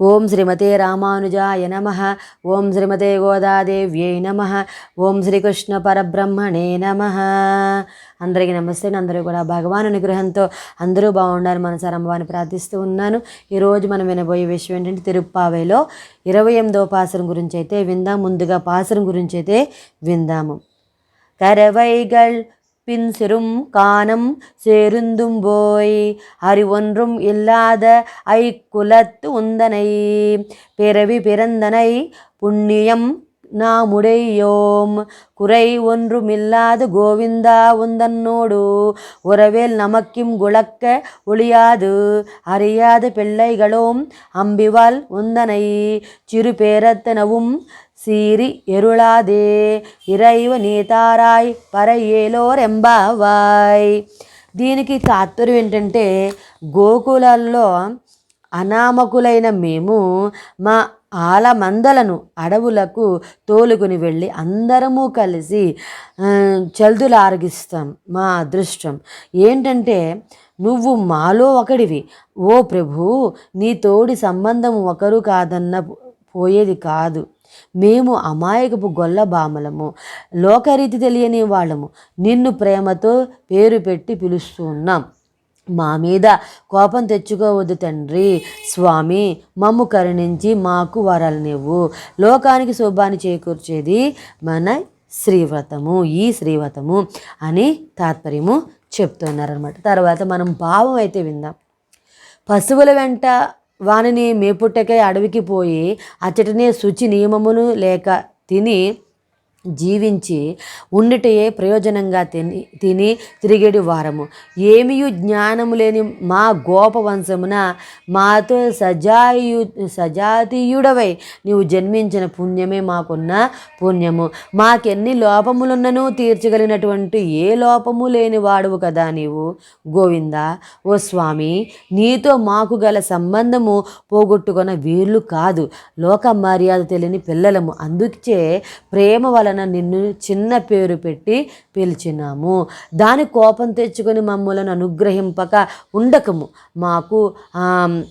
ఓం శ్రీమతే రామానుజాయ నమ ఓం శ్రీమతే గోదాదేవ్యై నమ ఓం శ్రీకృష్ణ పరబ్రహ్మణే నమ అందరికీ నమస్తే అందరూ కూడా భగవాన్ అనుగ్రహంతో అందరూ బాగుండాలని మనసారి అమ్మవారిని ప్రార్థిస్తూ ఉన్నాను ఈరోజు మనం వినబోయే విషయం ఏంటంటే తిరుప్పావేలో ఇరవై ఎనిమిదవ పాసరం గురించి అయితే విందాం ముందుగా పాసరం గురించి అయితే విందాము கரவைகள் பின் சிறும் காணம் சேருந்தும் போய் அறிவொன்றும் இல்லாத ஐக்குலத்து உந்தனை பிறவி பிறந்தனை புண்ணியம் நாமுடையோம். குறை ஒன்றுமில்லாத கோவிந்தா உந்தன்னோடு உறவேல் நமக்கும் குழக்க ஒளியாது அறியாத பிள்ளைகளோம் அம்பிவால் உந்தனை. சிறு பேரத்தனவும் సిరి ఎరుళాదే ఇరైవ నీతారాయ్ పరయేలోరెంబావాయ్ దీనికి తాత్పర్యం ఏంటంటే గోకులాల్లో అనామకులైన మేము మా ఆలమందలను అడవులకు తోలుకుని వెళ్ళి అందరము కలిసి చల్దులు ఆరగిస్తాం మా అదృష్టం. ఏంటంటే నువ్వు మాలో ఒకడివి. ఓ ప్రభు నీ తోడి సంబంధం ఒకరు కాదన్న పోయేది కాదు. మేము అమాయకపు గొల్ల బామలము లోకరీతి తెలియని వాళ్ళము. నిన్ను ప్రేమతో పేరు పెట్టి పిలుస్తూ ఉన్నాం. మా మీద కోపం తెచ్చుకోవద్దు తండ్రి. స్వామి మమ్ము కరుణించి మాకు వరాలనివ్వు లోకానికి శుభాన్ని చేకూర్చేది మన శ్రీవ్రతము ఈ శ్రీవ్రతము అని తాత్పర్యము చెప్తున్నారనమాట తర్వాత మనం భావం అయితే విందాం. పశువుల వెంట వానిని మేపుట్టకై అడవికి పోయి అచ్చటనే శుచి నియమమును లేక తిని జీవించి ఉండుటయే ప్రయోజనంగా తిని తిని తిరిగేడు వారము. ఏమియు జ్ఞానము లేని మా గోపవంశమున మాతో సజాయు సజాతీయుడవై నీవు జన్మించిన పుణ్యమే మాకున్న పుణ్యము. మాకెన్ని లోపములున్నను తీర్చగలిగినటువంటి ఏ లోపము లేని వాడువు కదా నీవు. గోవింద ఓ స్వామి నీతో మాకు గల సంబంధము పోగొట్టుకున్న వీళ్ళు కాదు. లోక మర్యాద తెలియని పిల్లలము. అందుకే ప్రేమ వలన నిన్ను చిన్న పేరు పెట్టి పిలిచినాము. దాని కోపం తెచ్చుకొని మమ్మలను అనుగ్రహింపక ఉండకము. మాకు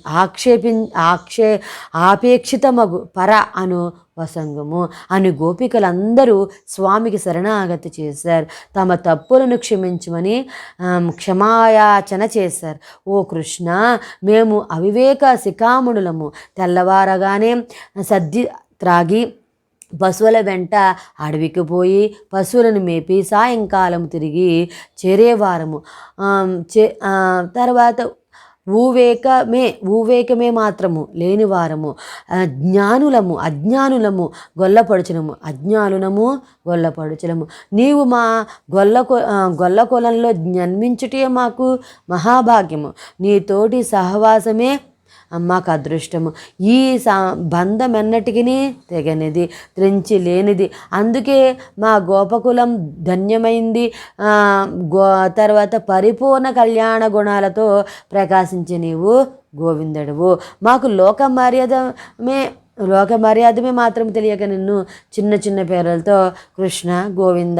ఆక్షేపి ఆక్షే ఆపేక్షితమగు పర అను వసంగము. అని గోపికలందరూ స్వామికి శరణాగతి చేశారు. తమ తప్పులను క్షమించమని క్షమాయాచన చేశారు. ఓ కృష్ణ మేము అవివేక శిఖామణులము. తెల్లవారగానే సద్ది త్రాగి పశువుల వెంట అడవికి పోయి పశువులను మేపి సాయంకాలం తిరిగి చేరేవారము. చే తర్వాత ఊవేకమే ఊవేకమే మాత్రము లేని వారము జ్ఞానులము అజ్ఞానులము గొల్లపడుచులము. అజ్ఞానులము గొల్లపడుచులము. నీవు మా గొల్ల గొల్ల కొలంలో జన్మించుటే మాకు మహాభాగ్యము. నీతోటి సహవాసమే మాకు అదృష్టము. ఈ స బంధం ఎన్నటికీ తెగనిది త్రెంచి లేనిది. అందుకే మా గోపకులం ధన్యమైంది. గో తర్వాత పరిపూర్ణ కళ్యాణ గుణాలతో ప్రకాశించి నీవు గోవిందడువు. మాకు లోక మర్యాదమే లోక మర్యాదమే మాత్రం తెలియక నిన్ను చిన్న చిన్న పేర్లతో కృష్ణ గోవింద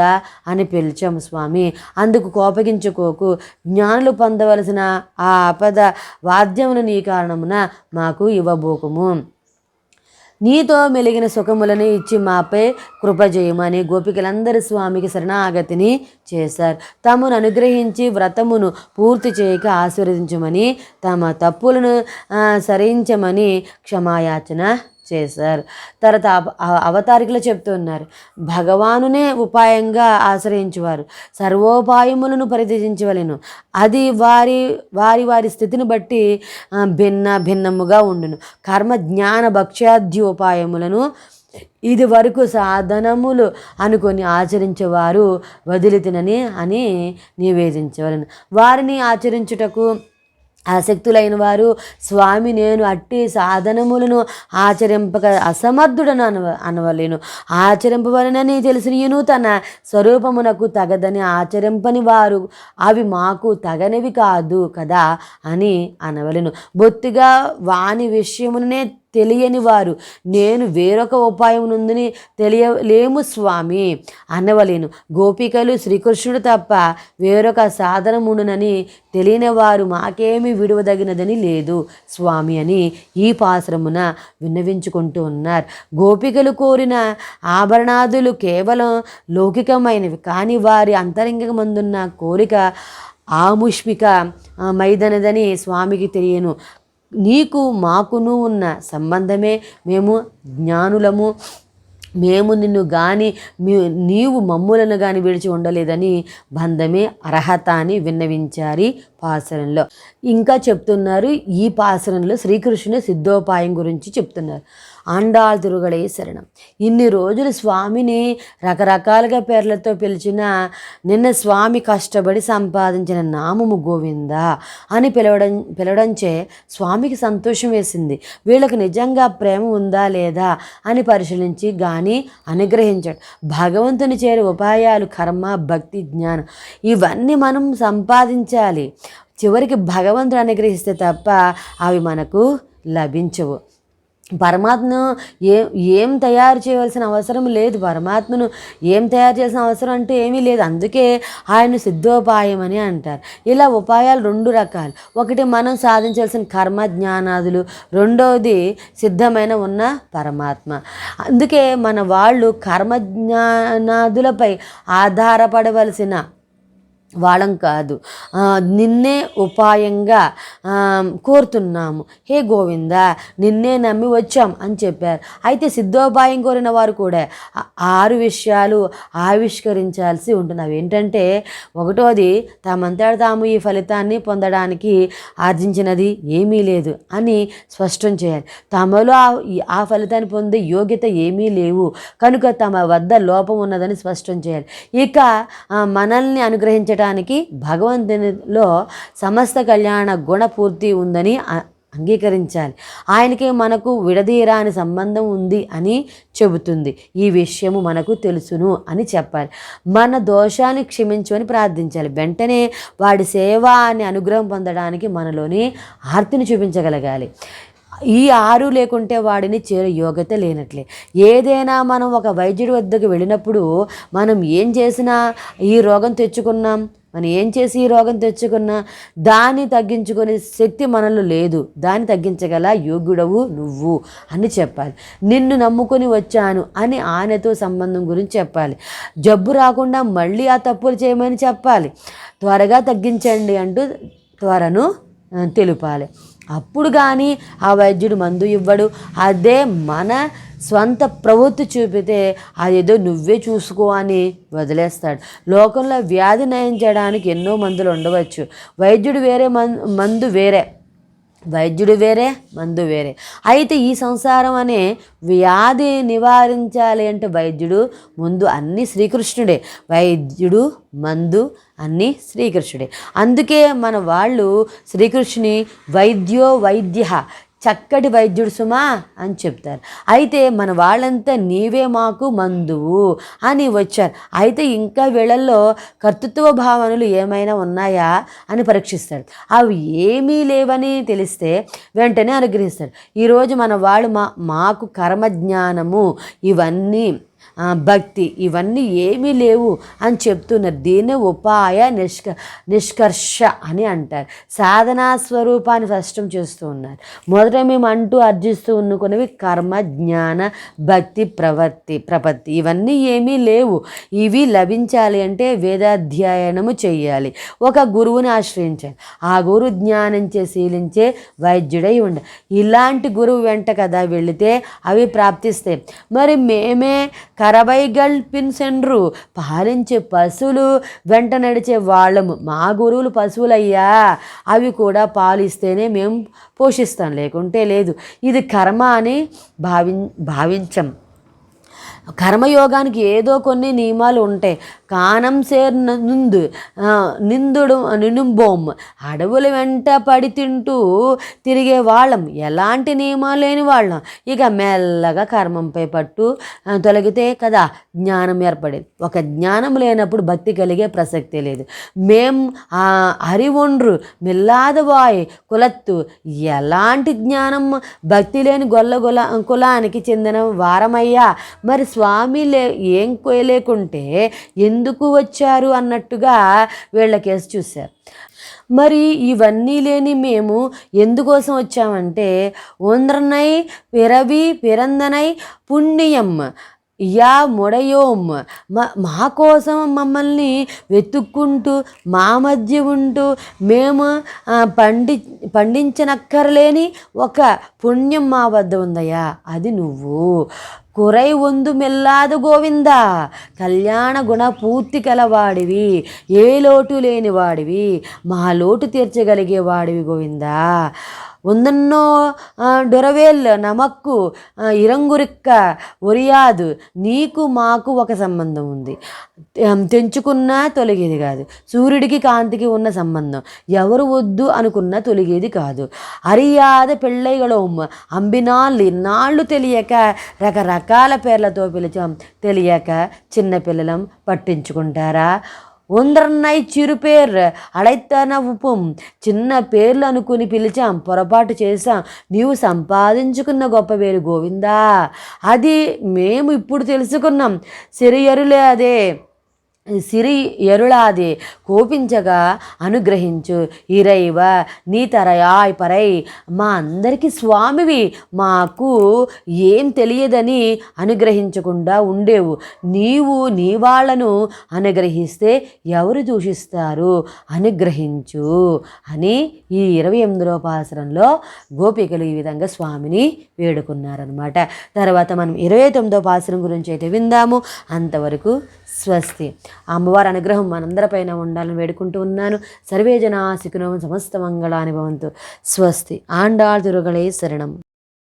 అని పిలిచాము స్వామి. అందుకు కోపగించుకోకు. జ్ఞానులు పొందవలసిన ఆ ఆపద వాద్యమును నీ కారణమున మాకు ఇవ్వబోకుము. నీతో మెలిగిన సుఖములను ఇచ్చి మాపై కృప చేయమని స్వామికి శరణాగతిని చేశారు. తమను అనుగ్రహించి వ్రతమును పూర్తి చేయక ఆశీర్వదించమని తమ తప్పులను సరించమని క్షమాయాచన చేశారు. తర్వాత అవ- అవ- అవతారికలు చెప్తున్నారు భగవానునే ఉపాయంగా ఆశ్రయించేవారు. సర్వోపాయములను పరిత్యజించవలెను. అది వారి వారి వారి స్థితిని బట్టి భిన్న భిన్నముగా ఉండును. కర్మ జ్ఞాన భక్ష్యాద్యోపాయములను ఇది వరకు సాధనములు అనుకొని ఆచరించేవారు వదిలితినని అని నివేదించవలను. వారిని ఆచరించుటకు ఆసక్తులైన వారు స్వామి నేను అట్టి సాధనములను ఆచరింపక అసమర్థుడను అనవ అనవలేను. ఆచరింపవలనని తెలిసినయును తన స్వరూపమునకు తగదని ఆచరింపని వారు అవి మాకు తగనివి కాదు కదా అని అనవలేను. బొత్తిగా వాని విషయమునే తెలియని వారు. నేను వేరొక ఉపాయం నుందని తెలియలేము స్వామి. అనవలేను. గోపికలు శ్రీకృష్ణుడు తప్ప వేరొక సాధనముండునని తెలియని వారు మాకేమి విడువదగినదని లేదు స్వామి అని ఈ పాశ్రమున విన్నవించుకుంటూ ఉన్నారు. గోపికలు కోరిన ఆభరణాదులు కేవలం లౌకికమైనవి కానీ వారి అంతరంగమందున్న కోరిక ఆముష్మిక మైదనదని స్వామికి తెలియను. నీకు మాకును ఉన్న సంబంధమే. మేము జ్ఞానులము. మేము నిన్ను గాని నీవు మమ్ములను గాని విడిచి ఉండలేదని బంధమే అర్హత అని విన్నవించారు పాసరంలో. ఇంకా చెప్తున్నారు ఈ పాసరంలో శ్రీకృష్ణుని సిద్ధోపాయం గురించి చెప్తున్నారు. ఆండాళ్ తిరుగడే శరణం. ఇన్ని రోజులు స్వామిని రకరకాలుగా పేర్లతో పిలిచిన నిన్న స్వామి కష్టపడి సంపాదించిన నామము గోవింద అని పిలవడం పిలవడంచే స్వామికి సంతోషం వేసింది. వీళ్ళకు నిజంగా ప్రేమ ఉందా లేదా అని పరిశీలించి కానీ అనుగ్రహించాడు. భగవంతుని చేరే ఉపాయాలు కర్మ భక్తి జ్ఞానం ఇవన్నీ మనం సంపాదించాలి. చివరికి భగవంతుడు అనుగ్రహిస్తే తప్ప అవి మనకు లభించవు. పరమాత్మను ఏ ఏం తయారు చేయవలసిన అవసరం లేదు. పరమాత్మను ఏం తయారు చేసిన అవసరం అంటే ఏమీ లేదు. అందుకే ఆయన సిద్ధోపాయం అని అంటారు. ఇలా ఉపాయాలు రెండు రకాలు. ఒకటి మనం సాధించాల్సిన కర్మ జ్ఞానాదులు. రెండవది సిద్ధమైన ఉన్న పరమాత్మ. అందుకే మన వాళ్ళు కర్మ జ్ఞానాదులపై ఆధారపడవలసిన వాళ్ళం కాదు. నిన్నే ఉపాయంగా కోరుతున్నాము. హే గోవింద నిన్నే నమ్మి వచ్చాం అని చెప్పారు. అయితే సిద్ధోపాయం కోరిన వారు కూడా ఆరు విషయాలు ఆవిష్కరించాల్సి ఉంటుంది. అవి ఏంటంటే ఒకటోది తమంతట తాము ఈ ఫలితాన్ని పొందడానికి ఆర్జించినది ఏమీ లేదు అని స్పష్టం చేయాలి. తమలో ఆ ఫలితాన్ని పొందే యోగ్యత ఏమీ లేవు. కనుక తమ వద్ద లోపం ఉన్నదని స్పష్టం చేయాలి. ఇక మనల్ని అనుగ్రహించడం జీవితానికి భగవంతునిలో సమస్త కళ్యాణ గుణపూర్తి ఉందని అంగీకరించాలి. ఆయనకి మనకు విడదీరాని సంబంధం ఉంది అని చెబుతుంది. ఈ విషయము మనకు తెలుసును అని చెప్పాలి. మన దోషాన్ని క్షమించమని ప్రార్థించాలి. వెంటనే వాడి సేవ అని అనుగ్రహం పొందడానికి మనలోని ఆర్తిని చూపించగలగాలి. ఈ ఆరు లేకుంటే వాడిని చేరే యోగ్యత లేనట్లే. ఏదైనా మనం ఒక వైద్యుడి వద్దకు వెళ్ళినప్పుడు మనం ఏం చేసినా ఈ రోగం తెచ్చుకున్నాం. మనం ఏం చేసి ఈ రోగం తెచ్చుకున్నా? దాన్ని తగ్గించుకునే శక్తి మనలో లేదు. దాన్ని తగ్గించగల యోగ్యుడవు నువ్వు అని చెప్పాలి. నిన్ను నమ్ముకొని వచ్చాను అని ఆయనతో సంబంధం గురించి చెప్పాలి. జబ్బు రాకుండా మళ్ళీ ఆ తప్పులు చేయమని చెప్పాలి. త్వరగా తగ్గించండి అంటూ త్వరను తెలుపాలి. అప్పుడు కానీ ఆ వైద్యుడు మందు ఇవ్వడు. అదే మన స్వంత ప్రవృత్తి చూపితే అదేదో నువ్వే చూసుకో అని వదిలేస్తాడు. లోకంలో వ్యాధి నయం చేయడానికి ఎన్నో మందులు ఉండవచ్చు. వైద్యుడు వేరే మందు వేరే. వైద్యుడు వేరే మందు వేరే. అయితే ఈ సంసారం అనే వ్యాధి నివారించాలి అంటే వైద్యుడు ముందు అన్నీ శ్రీకృష్ణుడే. వైద్యుడు మందు అన్నీ శ్రీకృష్ణుడే. అందుకే మన వాళ్ళు శ్రీకృష్ణుని వైద్యో వైద్య చక్కటి వైద్యుడు సుమా అని చెప్తారు. అయితే మన వాళ్ళంతా నీవే మాకు మందువు అని వచ్చారు. అయితే ఇంకా వీళ్ళల్లో కర్తృత్వ భావనలు ఏమైనా ఉన్నాయా అని పరీక్షిస్తాడు అవి ఏమీ లేవని తెలిస్తే వెంటనే అనుగ్రహిస్తాడు ఈరోజు మన వాళ్ళు మా మాకు కర్మజ్ఞానము ఇవన్నీ భక్తి ఇవన్నీ ఏమీ లేవు అని చెప్తున్నారు దీన్ని ఉపాయ నిష్క నిష్కర్ష అని అంటారు. సాధనా స్వరూపాన్ని స్పష్టం చేస్తూ ఉన్నారు. మొదట మేము అంటూ అర్జిస్తూ ఉన్నకునేవి కర్మ జ్ఞాన భక్తి ప్రవర్తి ప్రపత్తి. ఇవన్నీ ఏమీ లేవు. ఇవి లభించాలి అంటే వేదాధ్యయనము చేయాలి ఒక గురువుని ఆశ్రయించాలి. ఆ గురు జ్ఞానించే శీలించే వైద్యుడై ఉండ ఇలాంటి గురువు వెంట కదా వెళితే అవి ప్రాప్తిస్తాయి. మరి మేమే కరబైగల్ పిన్సెండ్రు పాలించే పశువులు వెంట నడిచే వాళ్ళము. మా గురువులు పశువులయ్యా. అవి కూడా పాలిస్తేనే మేము పోషిస్తాం. లేకుంటే లేదు. ఇది కర్మ అని భావి భావించం. కర్మయోగానికి ఏదో కొన్ని నియమాలు ఉంటాయి కానం సేర్ నుందు నిందుడు నినుంబోమ్ అడవుల వెంట పడి తింటూ తిరిగే వాళ్ళం. ఎలాంటి నియమాలు లేని వాళ్ళం. ఇక మెల్లగా కర్మంపై పట్టు తొలగితే కదా జ్ఞానం ఏర్పడేది. ఒక జ్ఞానం లేనప్పుడు భక్తి కలిగే ప్రసక్తే లేదు. మేం ఆ మిల్లాద మిల్లాదవాయ్ కులత్తు ఎలాంటి జ్ఞానం భక్తి లేని గొల్ల గుల కులానికి చెందిన వారమయ్యా. మరి స్వామి లే ఏం కోయలేకుంటే ఎందుకు వచ్చారు అన్నట్టుగా వీళ్ళ కేసు చూశారు. మరి ఇవన్నీ లేని మేము ఎందుకోసం వచ్చామంటే ఒంద్రనై పిరవి పిరందనై పుణ్యం యా ముడయోం. మా మా కోసం మమ్మల్ని వెతుక్కుంటూ మా మధ్య ఉంటూ మేము పండి పండించనక్కర్లేని ఒక పుణ్యం మా వద్ద ఉందయ్యా. అది నువ్వు. కురై వందు మెల్లాదు గోవింద. కళ్యాణ గుణ పూర్తి కలవాడివి. ఏ లోటు లేనివాడివి మా లోటు తీర్చగలిగేవాడివి గోవిందా. ಒಂದನ್ನೋ డొరవేల్ నమక్కు ఆ, ఇరంగురిక్క ఒరియాదు నీకు మాకు ఒక సంబంధం ఉంది తెం- తెంచుకున్నా తొలగేది కాదు సూర్యుడికి కాంతికి ఉన్న సంబంధం ఎవరు వద్దు అనుకున్నా తొలగేది కాదు అరియాద పెళ్ళైగళం అంబినాళ్ళు ఇన్నాళ్ళు తెలియక రకరకాల పేర్లతో పిలిచాం తెలియక చిన్నపిల్లలం పట్టించుకుంటారా ఉందరన్నై చిరు పేరు అడైతన ఉపం. చిన్న పేర్లు అనుకుని పిలిచాం పొరపాటు చేశాం. నీవు సంపాదించుకున్న గొప్ప పేరు గోవిందా? అది మేము ఇప్పుడు తెలుసుకున్నాం. సిరియరులే అదే. సిరి ఎరుళాది కోపించగా అనుగ్రహించు. ఇరైవ నీ తరయాయ్ పరై మా అందరికీ స్వామివి. మాకు ఏం తెలియదని అనుగ్రహించకుండా ఉండేవు. నీవు నీ వాళ్ళను అనుగ్రహిస్తే ఎవరు దూషిస్తారు? అనుగ్రహించు అని ఈ ఇరవై ఎనిమిదిలో పాసరంలో గోపికలు ఈ విధంగా స్వామిని వేడుకున్నారనమాట తర్వాత మనం ఇరవై తొమ్మిదో పాసరం గురించి అయితే విందాము. అంతవరకు స్వస్తి. అమ్మవారి అనుగ్రహం మనందరిపైన ఉండాలని వేడుకుంటూ ఉన్నాను. సర్వే జనా సమస్త మంగళాని భవంతు. స్వస్తి. ఆండాళ్ తిరుగళే శరణం.